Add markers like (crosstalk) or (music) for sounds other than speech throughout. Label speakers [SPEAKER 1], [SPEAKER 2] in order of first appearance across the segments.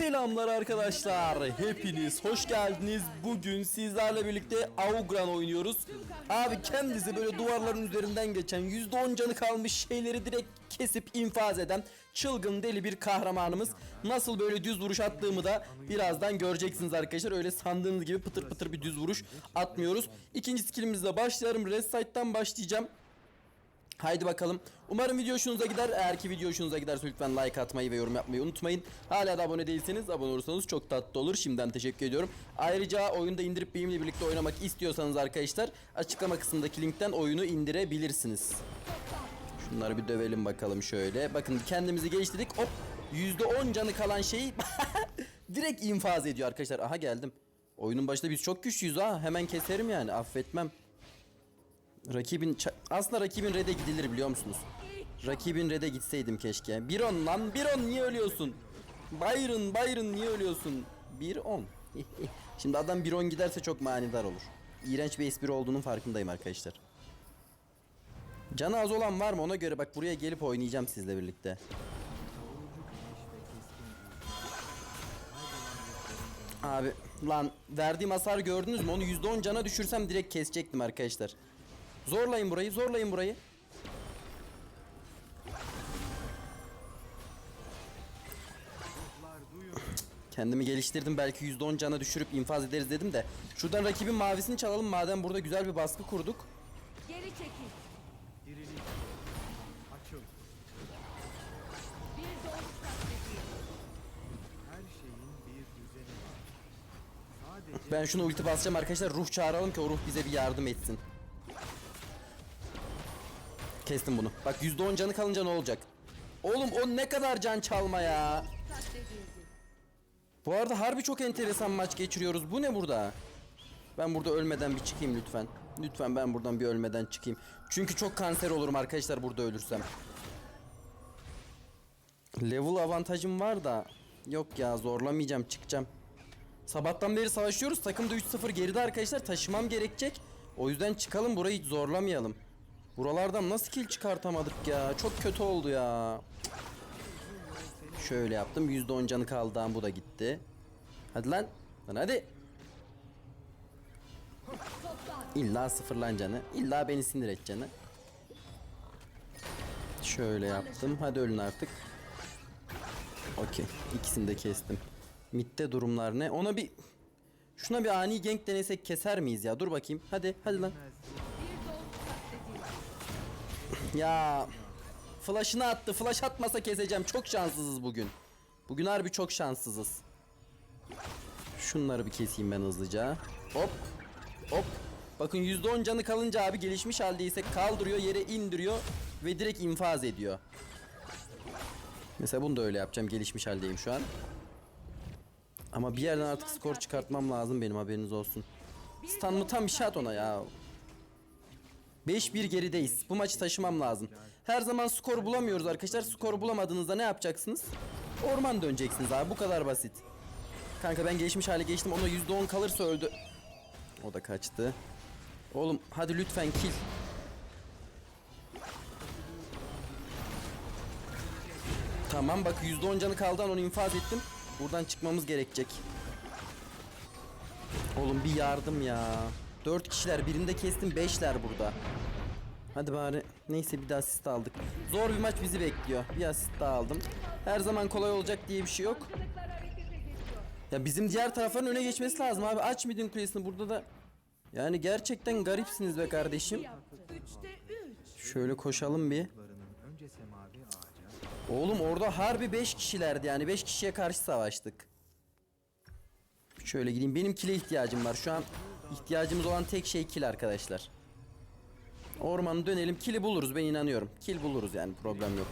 [SPEAKER 1] Selamlar arkadaşlar. Hepiniz hoş geldiniz. Bugün sizlerle birlikte Augran oynuyoruz. Abi kendisi böyle duvarların üzerinden geçen %10 canı kalmış şeyleri direkt kesip infaz eden çılgın deli bir kahramanımız. Nasıl böyle düz vuruş attığımı da birazdan göreceksiniz arkadaşlar. Öyle sandığınız gibi pıtır pıtır bir düz vuruş atmıyoruz. İkinci skillimizle başlayalım. Red Side'dan başlayacağım. Haydi bakalım. Umarım video hoşunuza gider. Eğer ki video hoşunuza giderse lütfen like atmayı ve yorum yapmayı unutmayın. Hala da abone değilseniz abone olursanız çok tatlı olur. Şimdiden teşekkür ediyorum. Ayrıca oyunda indirip benimle birlikte oynamak istiyorsanız arkadaşlar açıklama kısmındaki linkten oyunu indirebilirsiniz. Şunları bir dövelim bakalım şöyle. Bakın kendimizi geliştirdik. Hop %10 canı kalan şeyi (laughs) direkt infaz ediyor arkadaşlar. Aha geldim. Oyunun başında biz çok güçlüyüz ha. Hemen keserim yani affetmem. Rakibin aslında rakibin red'e gidilir biliyor musunuz? Rakibin red'e gitseydim keşke. Bir on lan bir on niye ölüyorsun? Byron Byron niye ölüyorsun? Bir on. (laughs) Şimdi adam bir on giderse çok manidar olur. İğrenç bir espri olduğunun farkındayım arkadaşlar. Canı az olan var mı ona göre bak buraya gelip oynayacağım sizle birlikte. Abi lan verdiğim hasar gördünüz mü? Onu %10 cana düşürsem direkt kesecektim arkadaşlar. Zorlayın burayı, zorlayın burayı. Kendimi geliştirdim belki %10 cana düşürüp infaz ederiz dedim de. Şuradan rakibin mavisini çalalım madem burada güzel bir baskı kurduk.
[SPEAKER 2] Geri çekil.
[SPEAKER 3] Diriliş. Açıl.
[SPEAKER 2] Bir.
[SPEAKER 3] Her şeyin bir düzeni var. Sadece
[SPEAKER 1] Ben şunu ulti basacağım arkadaşlar ruh çağıralım ki o ruh bize bir yardım etsin. Kestim bunu. Bak %10 canı kalınca ne olacak? Oğlum o ne kadar can çalma ya. Bu arada harbi çok enteresan maç geçiriyoruz. Bu ne burada? Ben burada ölmeden bir çıkayım lütfen. Lütfen ben buradan bir ölmeden çıkayım. Çünkü çok kanser olurum arkadaşlar burada ölürsem. Level avantajım var da yok ya zorlamayacağım çıkacağım. Sabahtan beri savaşıyoruz. Takım da 3-0 geride arkadaşlar. Taşımam gerekecek. O yüzden çıkalım burayı hiç zorlamayalım. Buralardan nasıl kill çıkartamadık ya? Çok kötü oldu ya. Şöyle yaptım. %10 canı kaldı. Bu da gitti. Hadi lan. Lan hadi. İlla sıfırlan canı. İlla beni sinir et canı. Şöyle yaptım. Hadi ölün artık. Okey. İkisini de kestim. Mid'de durumlar ne? Ona bir... Şuna bir ani gank denesek keser miyiz ya? Dur bakayım. Hadi. Hadi lan. Ya Flash'ını attı. Flash atmasa keseceğim. Çok şanssızız bugün. Bugün harbi çok şanssızız. Şunları bir keseyim ben hızlıca. Hop. Hop. Bakın %10 canı kalınca abi gelişmiş haldeyse kaldırıyor, yere indiriyor ve direkt infaz ediyor. Mesela bunu da öyle yapacağım. Gelişmiş haldeyim şu an. Ama bir yerden artık skor çıkartmam lazım benim haberiniz olsun. Stun mı tam bir şat ona ya. 5-1 gerideyiz. Bu maçı taşımam lazım. Her zaman skor bulamıyoruz arkadaşlar. Skor bulamadığınızda ne yapacaksınız? Orman döneceksiniz abi. Bu kadar basit. Kanka ben gelişmiş hale geçtim. Ona %10 kalırsa öldü. O da kaçtı. Oğlum hadi lütfen kill. Tamam bak %10 canı kaldı onu infaz ettim. Buradan çıkmamız gerekecek. Oğlum bir yardım ya. 4 kişiler birinde kestim 5'ler burada. Hadi bari neyse bir daha asist aldık. Zor bir maç bizi bekliyor. Bir asist daha aldım. Her zaman kolay olacak diye bir şey yok. Ya bizim diğer tarafların öne geçmesi lazım abi. Aç midin kulesini burada da. Yani gerçekten garipsiniz be kardeşim. Şöyle koşalım bir. Oğlum orada harbi 5 kişilerdi yani 5 kişiye karşı savaştık. Şöyle gideyim. Benim kile ihtiyacım var. Şu an ihtiyacımız olan tek şey kil arkadaşlar. Ormanı dönelim. Kili buluruz ben inanıyorum. Kil buluruz yani problem yok.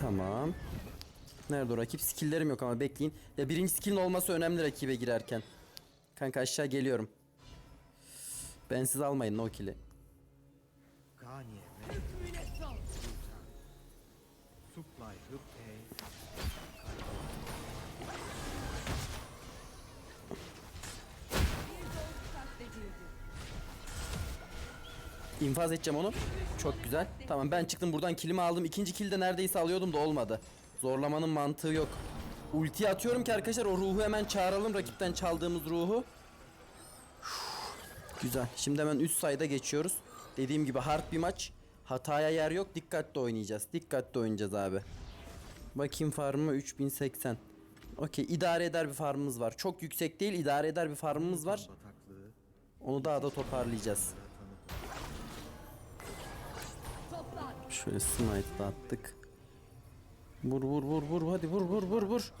[SPEAKER 1] Tamam. Nerede o rakip? Skill'lerim yok ama bekleyin. Ya birinci skill'in olması önemli rakibe girerken. Kanka aşağı geliyorum. Ben siz almayın o kili.
[SPEAKER 3] Ganiye
[SPEAKER 1] İnfaz edeceğim onu. Çok güzel. Tamam ben çıktım buradan kilimi aldım. İkinci kill de neredeyse alıyordum da olmadı. Zorlamanın mantığı yok. Ulti atıyorum ki arkadaşlar o ruhu hemen çağıralım. Rakipten çaldığımız ruhu. Güzel. Şimdi hemen üst sayıda geçiyoruz. Dediğim gibi hard bir maç. Hataya yer yok. Dikkatli oynayacağız. Dikkatli oynayacağız abi. Bakayım farmı 3080. Okey idare eder bir farmımız var. Çok yüksek değil idare eder bir farmımız var. Onu daha da toparlayacağız. Şöyle smite da attık. Vur vur vur vur hadi vur vur vur vur.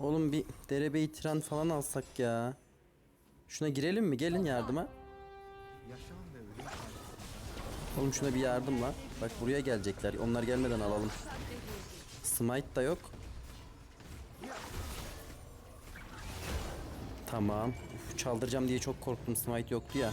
[SPEAKER 1] Oğlum bir derebeyi tren falan alsak ya. Şuna girelim mi? Gelin yardıma. Oğlum şuna bir yardım la. Bak buraya gelecekler. Onlar gelmeden alalım. Smite da yok. Tamam. Uf, çaldıracağım diye çok korktum. Smite yoktu ya.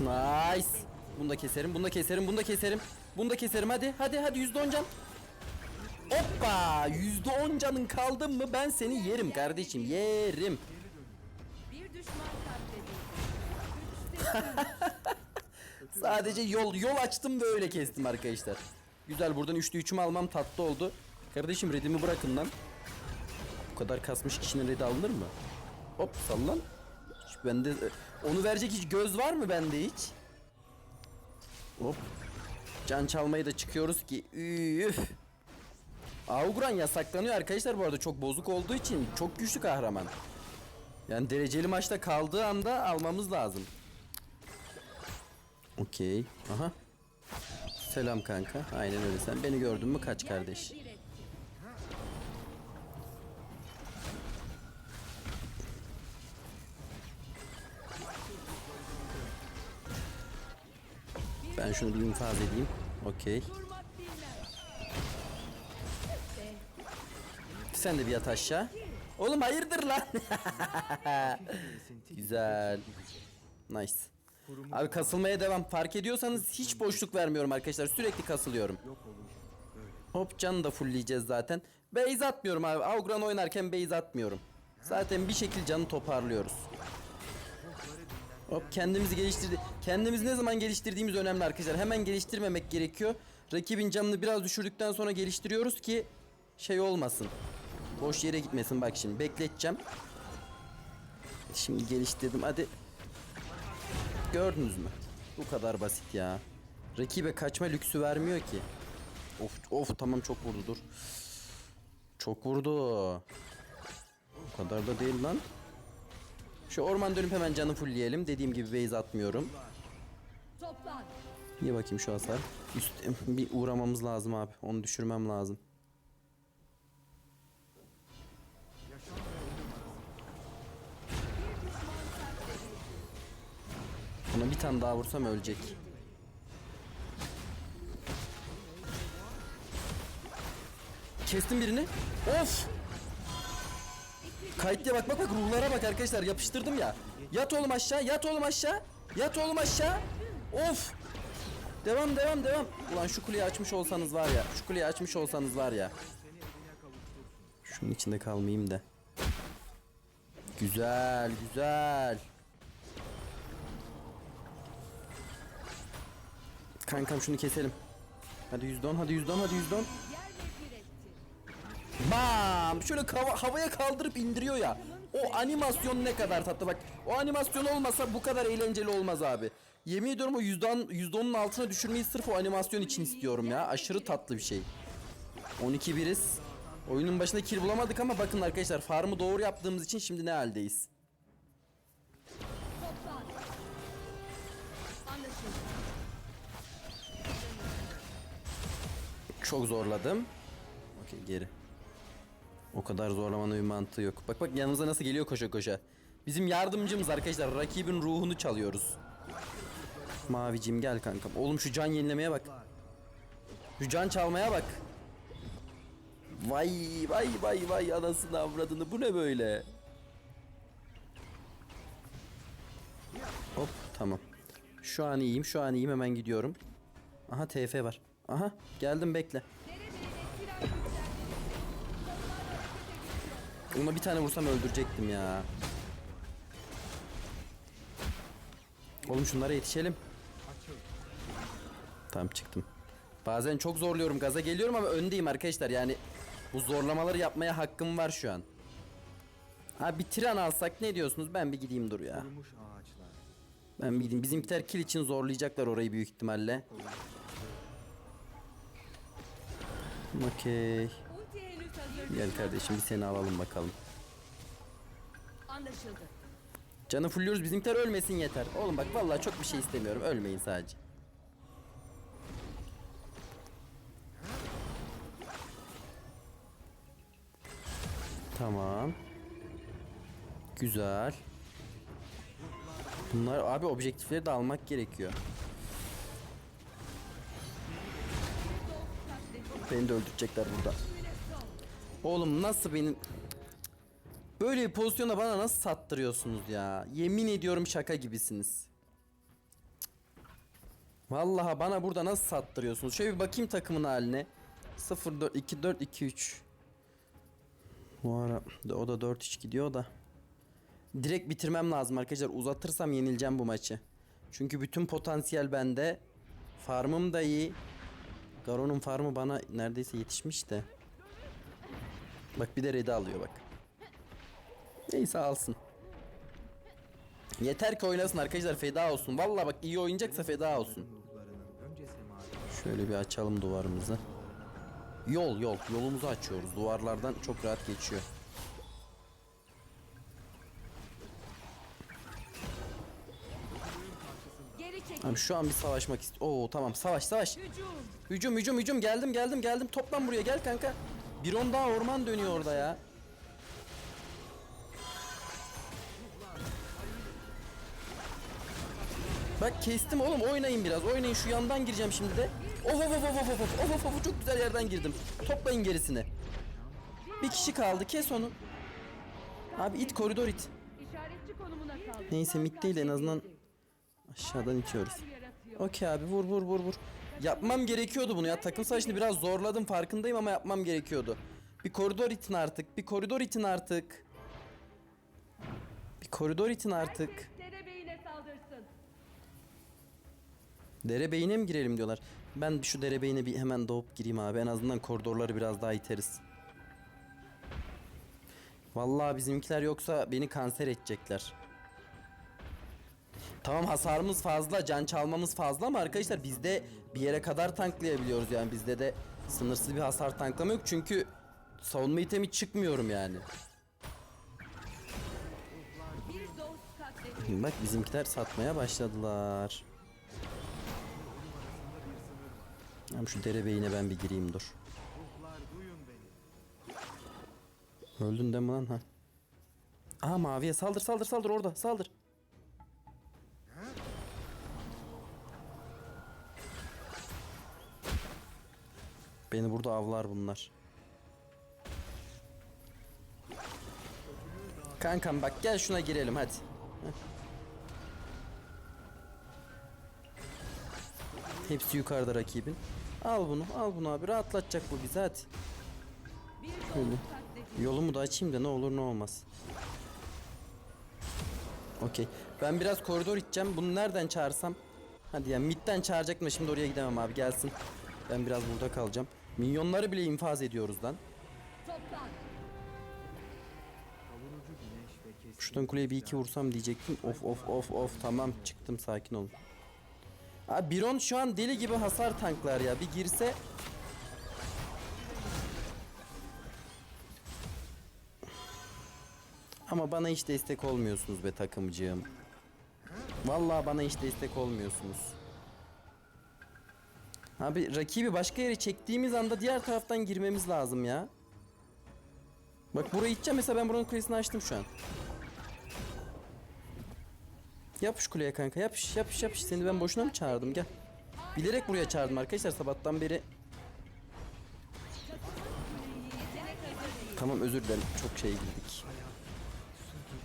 [SPEAKER 1] Nice. Bunu da keserim, bunu da keserim, bunu da keserim. Bunu da keserim hadi. Hadi hadi %10 can. Hoppa! %10 canın kaldın mı ben seni yerim kardeşim. Yerim. (laughs) Sadece yol yol açtım ve öyle kestim arkadaşlar. Güzel buradan 3'lü 3'ümü almam tatlı oldu. Kardeşim redimi bırakın lan. Bu kadar kasmış kişinin redi alınır mı? Hop sallan. Bende onu verecek hiç göz var mı bende hiç? Hop. Can çalmayı da çıkıyoruz ki. Üf. Auguran yasaklanıyor arkadaşlar bu arada çok bozuk olduğu için çok güçlü kahraman. Yani dereceli maçta kaldığı anda almamız lazım. Okey. Aha. Selam kanka. Aynen öyle. Sen beni gördün mü kaç kardeş. Ben şunu bir infaz edeyim. Okey. Sen de bir yat aşağı. Oğlum hayırdır lan? (laughs) Güzel. Nice. Abi kasılmaya devam. Fark ediyorsanız hiç boşluk vermiyorum arkadaşlar. Sürekli kasılıyorum. Hop canı da fullleyeceğiz zaten. Base atmıyorum abi. Augran oynarken base atmıyorum. Zaten bir şekil canı toparlıyoruz. Hop kendimizi geliştirdi. Kendimizi ne zaman geliştirdiğimiz önemli arkadaşlar. Hemen geliştirmemek gerekiyor. Rakibin canını biraz düşürdükten sonra geliştiriyoruz ki şey olmasın. Boş yere gitmesin bak şimdi. Bekleteceğim. Şimdi geliştirdim. Hadi. Gördünüz mü? Bu kadar basit ya. Rakibe kaçma lüksü vermiyor ki. Of of tamam çok vurdu dur. Çok vurdu. O kadar da değil lan. Şu orman dönüp hemen canı fullleyelim. Dediğim gibi base atmıyorum. İyi bakayım şu hasar. Üst, bir uğramamız lazım abi. Onu düşürmem lazım. Ona bir tane daha vursam ölecek. Kestim birini. Of! Kayıtlıya bak bak bak ruhlara bak arkadaşlar yapıştırdım ya. Yat oğlum aşağı, yat oğlum aşağı. Yat oğlum aşağı. Of! Devam devam devam. Ulan şu kuleyi açmış olsanız var ya. Şu kuleyi açmış olsanız var ya. Şunun içinde kalmayayım da. Güzel güzel. Kankam şunu keselim. Hadi %10 hadi %10 hadi %10. Bam! Şöyle kava- havaya kaldırıp indiriyor ya. O animasyon ne kadar tatlı bak. O animasyon olmasa bu kadar eğlenceli olmaz abi. Yemin ediyorum o %10, %10'un altına düşürmeyi sırf o animasyon için istiyorum ya. Aşırı tatlı bir şey. 12 biriz. Oyunun başında kill bulamadık ama bakın arkadaşlar farmı doğru yaptığımız için şimdi ne haldeyiz. Çok zorladım. Okey geri. O kadar zorlamanın bir mantığı yok. Bak bak yanımıza nasıl geliyor koşa koşa. Bizim yardımcımız arkadaşlar. Rakibin ruhunu çalıyoruz. Mavicim gel kankam. Oğlum şu can yenilemeye bak. Şu can çalmaya bak. Vay vay vay vay anasını avradını bu ne böyle? Hop tamam. Şu an iyiyim şu an iyiyim hemen gidiyorum. Aha TF var. Aha geldim bekle. Ona bir tane vursam öldürecektim ya. Oğlum şunlara yetişelim. Tamam çıktım. Bazen çok zorluyorum gaza geliyorum ama öndeyim arkadaşlar yani bu zorlamaları yapmaya hakkım var şu an. Ha bir tren alsak ne diyorsunuz? Ben bir gideyim dur ya. Ben bir gideyim. Bizimkiler kill için zorlayacaklar orayı büyük ihtimalle. Okey. Gel kardeşim bir seni alalım bakalım.
[SPEAKER 2] Anlaşıldı.
[SPEAKER 1] Canı fulluyoruz bizimkiler ölmesin yeter. Oğlum bak vallahi çok bir şey istemiyorum. Ölmeyin sadece. Tamam. Güzel. Bunlar abi objektifleri de almak gerekiyor. Beni de öldürecekler burada. Oğlum nasıl benim Böyle bir pozisyona bana nasıl sattırıyorsunuz ya? Yemin ediyorum şaka gibisiniz. Vallahi bana burada nasıl sattırıyorsunuz? Şöyle bir bakayım takımın haline. 0 4 2 4 2 3. Bu ara o da 4 3 gidiyor da. Direkt bitirmem lazım arkadaşlar. Uzatırsam yenileceğim bu maçı. Çünkü bütün potansiyel bende. Farmım da iyi. Garon'un farmı bana neredeyse yetişmiş de. Bak bir de red'i alıyor bak. Neyse alsın. Yeter ki oynasın arkadaşlar feda olsun. Vallahi bak iyi oynayacaksa feda olsun. Şöyle bir açalım duvarımızı. Yol yol yolumuzu açıyoruz. Duvarlardan çok rahat geçiyor. Abi şu an bir savaşmak istiyorum. Oo tamam savaş savaş.
[SPEAKER 2] Hücum.
[SPEAKER 1] Hücum hücum hücum geldim geldim geldim. Toplan buraya gel kanka. Bir on daha orman dönüyor orada ya. Bak kestim oğlum oynayın biraz oynayın şu yandan gireceğim şimdi de. Of of of of of of of of of çok güzel yerden girdim. Toplayın gerisini. Bir kişi kaldı kes onu. Abi it koridor it. Neyse mid değil en azından aşağıdan itiyoruz. Okey abi vur vur vur vur. Yapmam gerekiyordu bunu ya. Takım savaşını biraz zorladım farkındayım ama yapmam gerekiyordu. Bir koridor itin artık. Bir koridor itin artık. Bir koridor itin artık.
[SPEAKER 2] Herkes derebeyine saldırsın.
[SPEAKER 1] Derebeyine mi girelim diyorlar. Ben şu derebeyine bir hemen doğup gireyim abi. En azından koridorları biraz daha iteriz. Vallahi bizimkiler yoksa beni kanser edecekler. Tamam hasarımız fazla, can çalmamız fazla ama arkadaşlar bizde bir yere kadar tanklayabiliyoruz yani bizde de sınırsız bir hasar tanklama yok çünkü savunma itemi çıkmıyorum yani. Bak bizimkiler satmaya başladılar. Hem şu derebeyine ben bir gireyim dur. Öldün mi lan ha? Aa maviye saldır saldır saldır orada saldır. Beni burada avlar bunlar. Kankam bak gel şuna girelim hadi. Hepsi yukarıda rakibin. Al bunu al bunu abi rahatlatacak bu bizi hadi. Öyle. Yolumu da açayım da ne olur ne olmaz. Okey. Ben biraz koridor içeceğim. Bunu nereden çağırsam? Hadi ya midden çağıracaktım da şimdi oraya gidemem abi gelsin. Ben biraz burada kalacağım. Minyonları bile infaz ediyoruz lan. Şuradan kuleye bir iki vursam diyecektim. Of of of of tamam çıktım sakin olun. Abi Biron şu an deli gibi hasar tanklar ya. Bir girse Ama bana hiç destek olmuyorsunuz be takımcığım. Vallahi bana hiç destek olmuyorsunuz. Abi rakibi başka yere çektiğimiz anda diğer taraftan girmemiz lazım ya. Bak buraya gideceğim mesela ben buranın kulesini açtım şu an. Yapış kuleye kanka yapış yapış yapış seni ben boşuna mı çağırdım gel. Bilerek buraya çağırdım arkadaşlar sabahtan beri. Tamam özür dilerim çok şey girdik.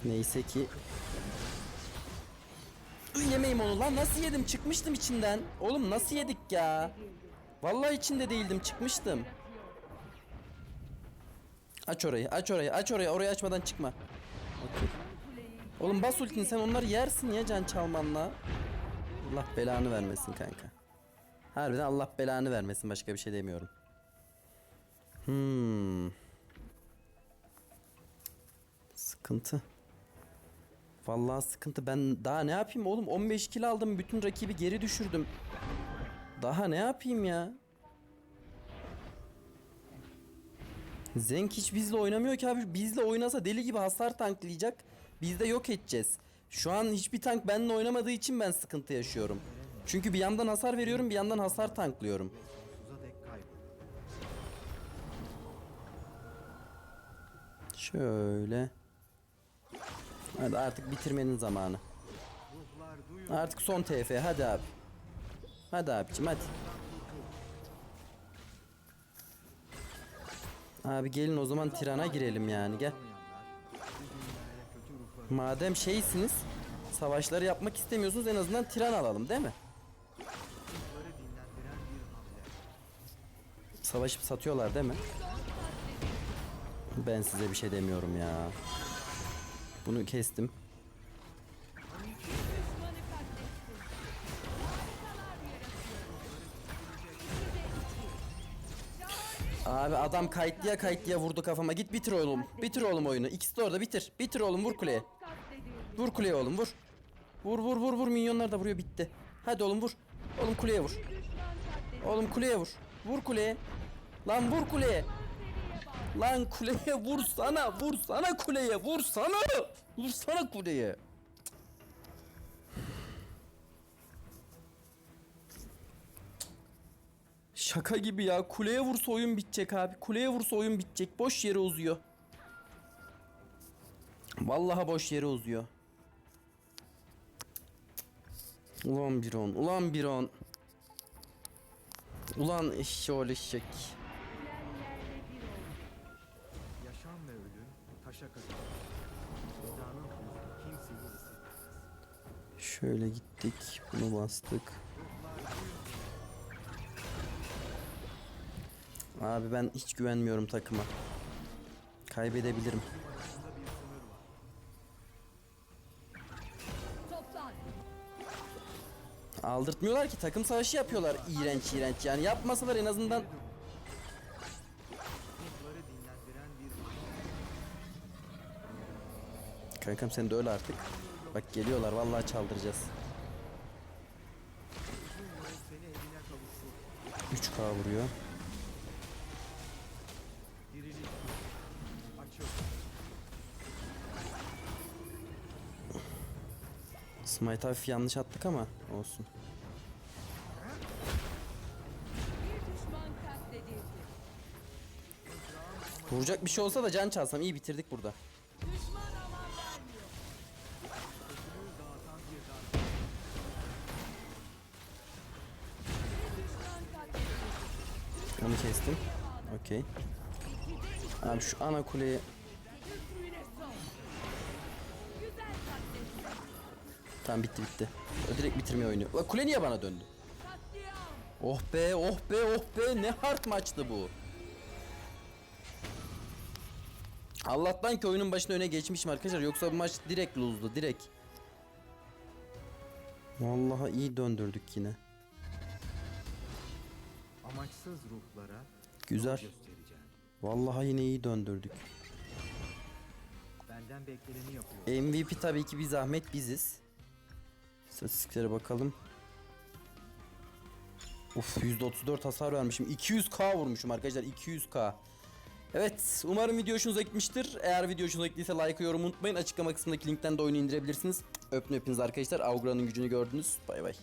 [SPEAKER 1] Neyse ki. Iy, Yemeyim onu lan nasıl yedim çıkmıştım içinden. Oğlum nasıl yedik ya. Vallahi içinde değildim çıkmıştım. Aç orayı aç orayı aç orayı orayı açmadan çıkma. Okey. Oğlum bas ultini sen onları yersin ya can çalmanla. Allah belanı vermesin kanka. Harbiden Allah belanı vermesin başka bir şey demiyorum. Hmm. Sıkıntı. Vallahi sıkıntı. Ben daha ne yapayım oğlum? 15 kill aldım. Bütün rakibi geri düşürdüm. Daha ne yapayım ya? Zenk hiç bizle oynamıyor ki abi. Bizle oynasa deli gibi hasar tanklayacak. Biz de yok edeceğiz. Şu an hiçbir tank benimle oynamadığı için ben sıkıntı yaşıyorum. Çünkü bir yandan hasar veriyorum bir yandan hasar tanklıyorum. Şöyle. Hadi artık bitirmenin zamanı. Artık son TF hadi abi. Hadi abicim hadi. Abi gelin o zaman tirana girelim yani gel. Madem şeysiniz savaşları yapmak istemiyorsunuz en azından tiran alalım değil mi? Savaşıp satıyorlar değil mi? Ben size bir şey demiyorum ya. Bunu kestim. Abi adam kayıtlıya kayıtlıya vurdu kafama. Git bitir oğlum. Bitir oğlum oyunu. İkisi de orada bitir. Bitir oğlum vur kuleye. Vur kuleye oğlum vur. Vur vur vur vur minyonlar da vuruyor bitti. Hadi oğlum vur. Oğlum kuleye vur. Oğlum kuleye vur. Vur kuleye. Lan vur kuleye. Lan kuleye vursana. Vursana kuleye. Vursana. Vursana kuleye. Şaka gibi ya. Kuleye vursa oyun bitecek abi. Kuleye vursa oyun bitecek. Boş yere uzuyor. Vallahi boş yere uzuyor. Ulan bir on. Ulan bir on. Ulan eşşoğlu eşek. Şöyle gittik. Bunu bastık. Abi ben hiç güvenmiyorum takıma. Kaybedebilirim. Aldırtmıyorlar ki takım savaşı yapıyorlar. İğrenç iğrenç yani yapmasalar en azından. Kankam sen de öyle artık. Bak geliyorlar vallahi çaldıracağız.
[SPEAKER 3] Uzun yol seni evine kavuştur.
[SPEAKER 1] 3K vuruyor. Smite hafif yanlış attık ama olsun. Vuracak bir şey olsa da can çalsam iyi bitirdik burada. Okey. Abi şu ana kuleyi. Tamam bitti bitti. Direkt bitirme oyunu. Ulan kule niye bana döndü? Oh be oh be oh be ne hard maçtı bu. Allah'tan ki oyunun başına öne geçmişim arkadaşlar. Yoksa bu maç direkt lose'du direkt. Vallahi iyi döndürdük yine.
[SPEAKER 3] Amaçsız ruhlara
[SPEAKER 1] Güzel. Vallahi yine iyi döndürdük.
[SPEAKER 3] Benden bekleneni yapıyor.
[SPEAKER 1] MVP tabii ki bir zahmet biziz. İstatistiklere bakalım. Uf %34 hasar vermişim. 200k vurmuşum arkadaşlar 200k. Evet umarım video hoşunuza gitmiştir. Eğer video hoşunuza gittiyse like yorum unutmayın. Açıklama kısmındaki linkten de oyunu indirebilirsiniz. Öpün hepiniz arkadaşlar. Augura'nın gücünü gördünüz. Bay bay.